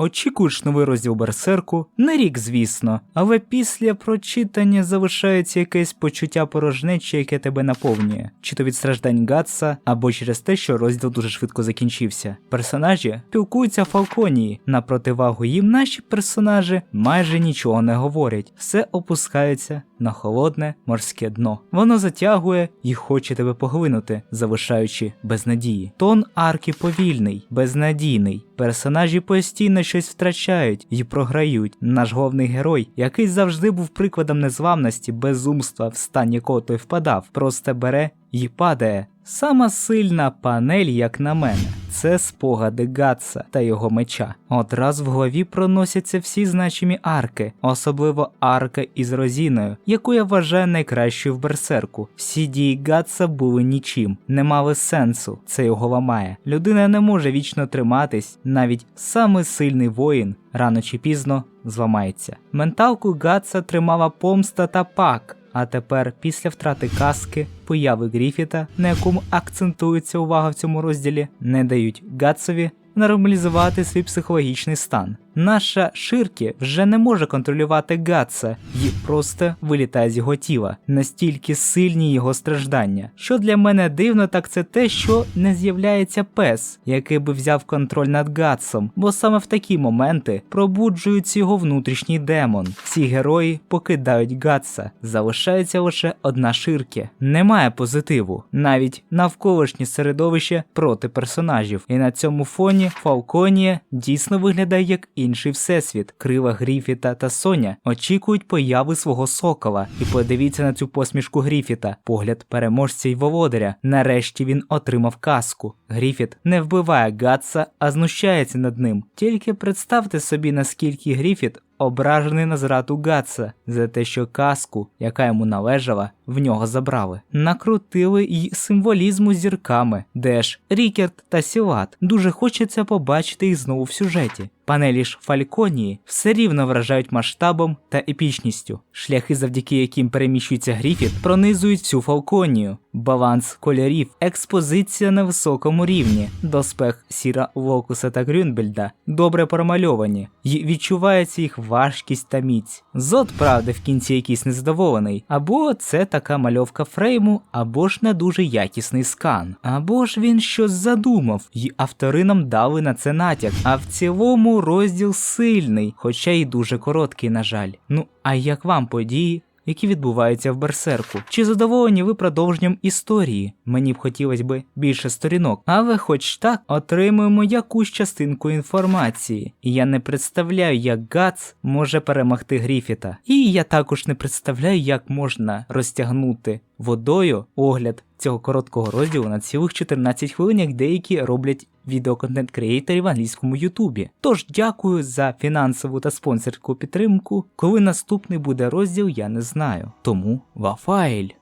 Очікуєш новий розділ Берсерку? Не рік, звісно, але після прочитання залишається якесь почуття порожнечі, яке тебе наповнює, чи то від страждань Гатса, або через те, що розділ дуже швидко закінчився. Персонажі спілкуються Фалконії. На противагу їм наші персонажі майже нічого не говорять, все опускається на холодне морське дно. Воно затягує і хоче тебе поглинути, залишаючи без надії. Тон арки повільний, безнадійний. Персонажі постійно щось втрачають і програють. Наш головний герой, який завжди був прикладом незламності, безумства, в стан якого той впадав, просто бере і падає. Сама сильна панель, як на мене, це спогади Гатса та його меча. Одразу в голові проносяться всі значимі арки, особливо арка із Розіною, яку я вважаю найкращою в берсерку. Всі дії Гатса були нічим, не мали сенсу, це його ламає. Людина не може вічно триматись, навіть самий сильний воїн рано чи пізно зламається. Менталку Гатса тримала помста та пак. А тепер, після втрати каски, появи Гріфіта, на якому акцентується увага в цьому розділі, не дають Гатсові нормалізувати свій психологічний стан. Наша Ширкі вже не може контролювати Гатса і просто вилітає з його тіла. Настільки сильні його страждання. Що для мене дивно, так це те, що не з'являється пес, який би взяв контроль над Гатсом, бо саме в такі моменти пробуджується його внутрішній демон. Всі герої покидають Гатса, залишається лише одна Ширкі. Немає позитиву, навіть навколишнє середовище проти персонажів. І на цьому фоні Фалконія дійсно виглядає як інший всесвіт. Крила Гріфіта та Соня очікують появи свого сокола. І подивіться на цю посмішку Гріфіта, погляд переможця й володаря. Нарешті він отримав каску. Гріфіт не вбиває Гатса, а знущається над ним. Тільки представте собі, наскільки Гріфіт ображений на зраду Гатса за те, що каску, яка йому належала, в нього забрали. Накрутили й символізму зірками, де ж Рікерт та Сілат. Дуже хочеться побачити їх знову в сюжеті. Панелі ж Фальконії все рівно вражають масштабом та епічністю. Шляхи, завдяки яким переміщується Гріфіт, пронизують всю Фалконію. Баланс кольорів, експозиція на високому рівні, доспех Сіра Локуса та Грюнбельда добре промальовані, і відчувається їх важкість та міць. Зод, правда, в кінці якийсь незадоволений, або це така мальовка фрейму, або ж не дуже якісний скан, або ж він щось задумав, і автори нам дали на це натяк. А в цілому розділ сильний, хоча й дуже короткий, на жаль. Ну а як вам події? Які відбуваються в берсерку. Чи задоволені ви продовженням історії? Мені б хотілося би більше сторінок, але хоч так отримуємо якусь частинку інформації. І я не представляю, як Гац може перемогти Гріфіта. І я також не представляю, як можна розтягнути водою огляд цього короткого розділу на цілих 14 хвилин, як деякі роблять відеоконтент креаторів в англійському Ютубі. Тож дякую за фінансову та спонсорську підтримку. Коли наступний буде розділ, я не знаю. Тому вафайль!